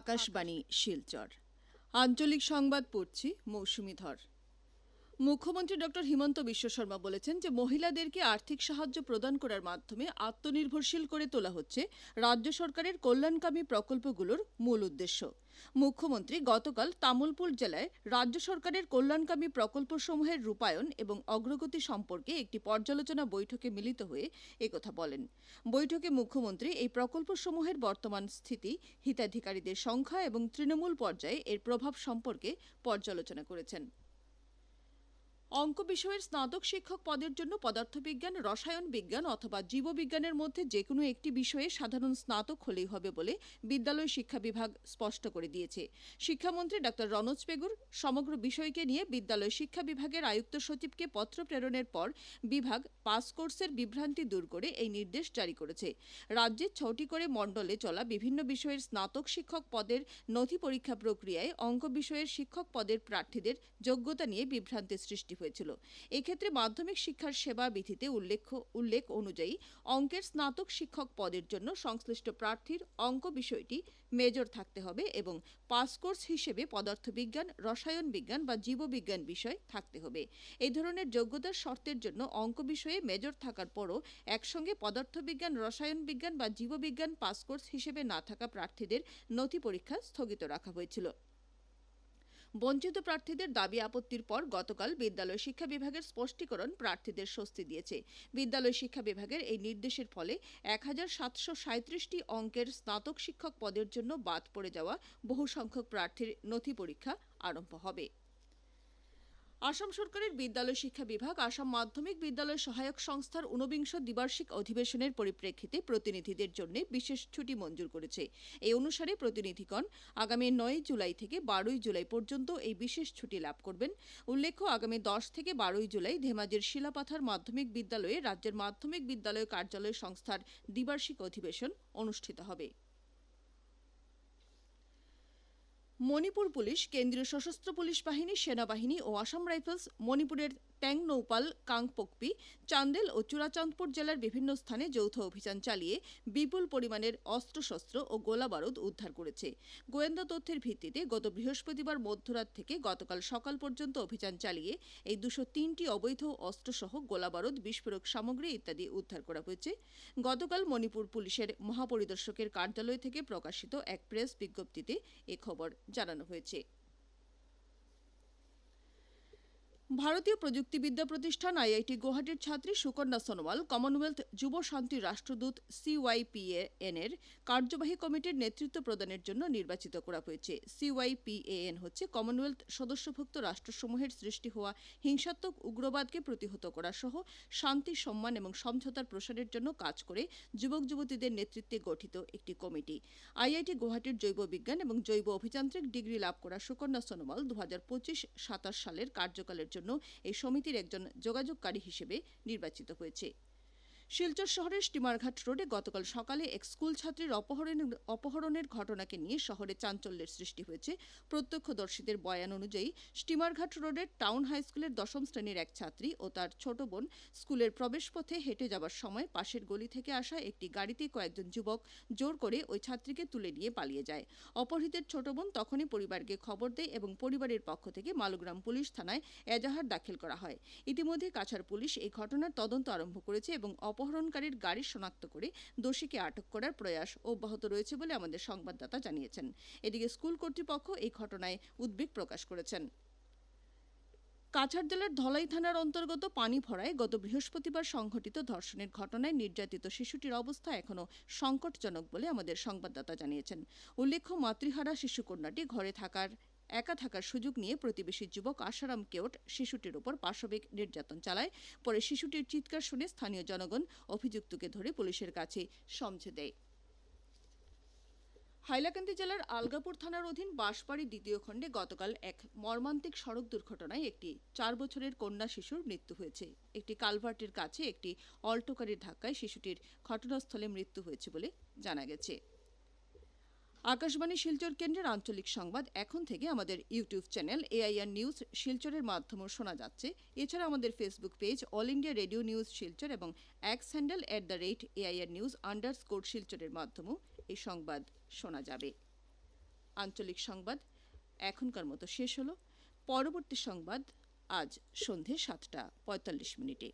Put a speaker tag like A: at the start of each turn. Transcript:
A: আকাশবাণী শিলচর আঞ্চলিক সংবাদ পড়ছি মৌসুমি ধর মুখ্যমন্ত্রী ডক্টর হিমন্ত বিশ্ব শর্মা বলেছেন যে মহিলাদেরকে আর্থিক সাহায্য প্রদান করার মাধ্যমে আত্মনির্ভরশীল করে তোলা হচ্ছে রাজ্য সরকারের কল্যাণকামী প্রকল্পগুলোর মূল উদ্দেশ্য মুখ্যমন্ত্রী গতকাল তামুলপুর জেলায় রাজ্য সরকারের কল্যাণকামী প্রকল্পসমূহের রূপায়ণ এবং অগ্রগতি সম্পর্কে একটি পর্যালোচনা বৈঠকে মিলিত হয়ে একথা বলেন বৈঠকে মুখ্যমন্ত্রী এই প্রকল্পসমূহের বর্তমান স্থিতি হিতাধিকারীদের সংখ্যা এবং তৃণমূল পর্যায়ে এর প্রভাব সম্পর্কে পর্যালোচনা করেছেন অঙ্ক বিষয়ের স্নাতক শিক্ষক পদের জন্য পদার্থবিজ্ঞান রসায়ন বিজ্ঞান অথবা জীববিজ্ঞানের মধ্যে যে কোনো একটি বিষয়ে সাধারণ স্নাতক হলেই হবে বলে বিদ্যালয় শিক্ষা বিভাগ স্পষ্ট করে দিয়েছে শিক্ষামন্ত্রী ডক্টর রনোজ পেগুর সমগ্র বিষয়কে নিয়ে বিদ্যালয় শিক্ষা বিভাগের আয়ুক্ত সচিবকে পত্র প্রেরণের পর বিভাগ পাস কোর্সের বিভ্রান্তি দূর করে এই নির্দেশ জারি করেছে রাজ্যে ছটি করে মণ্ডলে চলা বিভিন্ন বিষয়ের স্নাতক শিক্ষক পদের নথি পরীক্ষা প্রক্রিয়ায় অঙ্ক বিষয়ের শিক্ষক পদের প্রার্থীদের যোগ্যতা নিয়ে বিভ্রান্তি সৃষ্টি হয়েছিল এক্ষেত্রে মাধ্যমিক শিক্ষার সেবা বিধিতে উল্লেখ উল্লেখ অনুযায়ী অঙ্কের স্নাতক শিক্ষক পদের জন্য সংশ্লিষ্ট প্রার্থীর অঙ্ক বিষয়টি মেজর থাকতে হবে এবং পাসকোর্স হিসেবে পদার্থবিজ্ঞান রসায়ন বিজ্ঞান বা জীববিজ্ঞান বিষয় থাকতে হবে এই ধরনের যোগ্যতার শর্তের জন্য অঙ্ক বিষয়ে মেজর থাকার পরও একসঙ্গে পদার্থবিজ্ঞান রসায়ন বিজ্ঞান বা জীববিজ্ঞান পাসকোর্স হিসেবে না থাকা প্রার্থীদের নথি পরীক্ষা স্থগিত রাখা হয়েছিল বঞ্চিত প্রার্থীদের দাবি আপত্তির পর গতকাল বিদ্যালয় শিক্ষা বিভাগের স্পষ্টীকরণ প্রার্থীদের স্বস্তি দিয়েছে বিদ্যালয় শিক্ষা বিভাগের এই নির্দেশের ফলে এক হাজার সাতশো সাঁত্রিশটি অঙ্কের স্নাতক শিক্ষক পদের জন্য বাদ পড়ে যাওয়া বহু সংখ্যক প্রার্থীর নথি পরীক্ষা আরম্ভ হবে আসাম সরকারের বিদ্যালয় শিক্ষা বিভাগ আসাম মাধ্যমিক বিদ্যালয় সহায়ক সংস্থার ঊনবিংশ দ্বিবার্ষিক অধিবেশনের পরিপ্রেক্ষিতে প্রতিনিধিদের জন্য বিশেষ ছুটি মঞ্জুর করেছে এই অনুসারে প্রতিনিধিগণ আগামী নয় জুলাই থেকে বারোই জুলাই পর্যন্ত এই বিশেষ ছুটি লাভ করবেন উল্লেখ্য আগামী দশ থেকে বারোই জুলাই ধেমাজের শিলাপাথার মাধ্যমিক বিদ্যালয়ে রাজ্যের মাধ্যমিক বিদ্যালয় কার্যালয় সংস্থার দ্বিবার্ষিক অধিবেশন অনুষ্ঠিত হবে মণিপুর পুলিশ কেন্দ্রীয় সশস্ত্র পুলিশ বাহিনী সেনাবাহিনী ও আসাম রাইফেলস মণিপুরের ট্যাং নৌপাল কাংপোকপি চান্দেল ও চূড়াচাঁদপুর জেলার বিভিন্ন স্থানে যৌথ অভিযান চালিয়ে বিপুল পরিমাণের অস্ত্রশস্ত্র ও গোলাবারুদ উদ্ধার করেছে গোয়েন্দা তথ্যের ভিত্তিতে গত বৃহস্পতিবার মধ্যরাত থেকে গতকাল সকাল পর্যন্ত অভিযান চালিয়ে এই দুশো তিনটি অবৈধ অস্ত্রসহ গোলাবারুদ বিস্ফোরক সামগ্রী ইত্যাদি উদ্ধার করা হয়েছে গতকাল মণিপুর পুলিশের মহাপরিদর্শকের কার্যালয় থেকে প্রকাশিত এক প্রেস বিজ্ঞপ্তিতে এ খবর জানানো হয়েছে ভারতীয় প্রযুক্তিবিদ্যা প্রতিষ্ঠান আইআইটি গুয়াহাটির ছাত্রী সুকন্যা সোনোয়াল কমনওয়েলথ যুব শান্তি রাষ্ট্রদূত সিওয়াইপিএএন এর কার্যবাহী কমিটির নেতৃত্ব প্রদানের জন্য নির্বাচিত করা হয়েছে সিওয়াইপিএএন হচ্ছে কমনওয়েলথ সদস্যভুক্ত রাষ্ট্রসমূহের সৃষ্টি হওয়া হিংসাত্মক উগ্রবাদকে প্রতিহত করা সহ শান্তি সম্মান এবং সমঝোতার প্রসারের জন্য কাজ করে যুবক যুবতীদের নেতৃত্বে গঠিত একটি কমিটি আইআইটি গুয়াহাটির জৈব বিজ্ঞান এবং জৈব অভিযান্ত্রিক ডিগ্রি লাভ করা সুকন্যা সোনোয়াল দু হাজার পঁচিশ সাতাশ সালের কার্যকালের জন্য জন্য এই সমিতির একজন যোগাযোগকারী হিসেবে নির্বাচিত হয়েছে শিলচর শহরের স্টিমারঘাট রোডে গতকাল সকালে এক স্কুল ছাত্রীর অপহরণের অপহরণের ঘটনাকে নিয়ে শহরে চাঞ্চল্যের সৃষ্টি হয়েছে প্রত্যক্ষদর্শীদের বয়ান অনুযায়ী স্টিমারঘাট রোডের টাউন হাই স্কুলের দশম শ্রেণীর এক ছাত্রী ও তার ছোট বোন স্কুলের প্রবেশপথে হেঁটে যাবার সময় পাশের গলি থেকে আসা একটি গাড়িতে কয়েকজন যুবক জোর করে ওই ছাত্রীকে তুলে নিয়ে পালিয়ে যায় অপহৃতের ছোট বোন তখনই পরিবারকে খবর দেয় এবং পরিবারের পক্ষ থেকে মালগ্রাম পুলিশ থানায় এজাহার দাখিল করা হয় ইতিমধ্যে কাছাড় পুলিশ এই ঘটনার তদন্ত আরম্ভ করেছে এবং অপ অপহরণকারীর গাড়ি শনাক্ত করে দোষীকে আটক করার প্রয়াস অব্যাহত রয়েছে বলে আমাদের সংবাদদাতা জানিয়েছেন এদিকে স্কুল কর্তৃপক্ষ এই ঘটনায় উদ্বেগ প্রকাশ করেছেন কাছাড় জেলার ধলাই থানার অন্তর্গত পানিভরায় গত বৃহস্পতিবার সংঘটিত ধর্ষণের ঘটনায় নির্যাতিত শিশুটির অবস্থা এখনও সংকটজনক বলে আমাদের সংবাদদাতা জানিয়েছেন উল্লেখ্য মাতৃহারা শিশুকন্যাটি ঘরে থাকার একা থাকার সুযোগ নিয়ে প্রতিবেশী যুবক আশারাম কেওট শিশুটির উপর পাশবিক নির্যাতন চালায় পরে শিশুটির চিৎকার শুনে স্থানীয় জনগণ অভিযুক্তকে ধরে পুলিশের কাছে সমঝে দেয় হাইলাকান্দি জেলার আলগাপুর থানার অধীন বাঁশবাড়ি দ্বিতীয় খণ্ডে গতকাল এক মর্মান্তিক সড়ক দুর্ঘটনায় একটি চার বছরের কন্যা শিশুর মৃত্যু হয়েছে একটি কালভার্টের কাছে একটি অল্টোকারের ধাক্কায় শিশুটির ঘটনাস্থলে মৃত্যু হয়েছে বলে জানা গেছে আকাশবাণী শিলচর কেন্দ্রের আঞ্চলিক সংবাদ এখন থেকে আমাদের ইউটিউব চ্যানেল এআইআর নিউজ শিলচরের মাধ্যমে শোনা যাচ্ছে এছাড়া আমাদের Facebook page all India radio news Silchar এবং X handle at the rate AIR news underscore শিলচরের মাধ্যমেও এই সংবাদ শোনা যাবে আঞ্চলিক সংবাদ এখনকার মতো শেষ হলো পরবর্তী সংবাদ আজ সন্ধে সাতটা পঁয়তাল্লিশ মিনিটে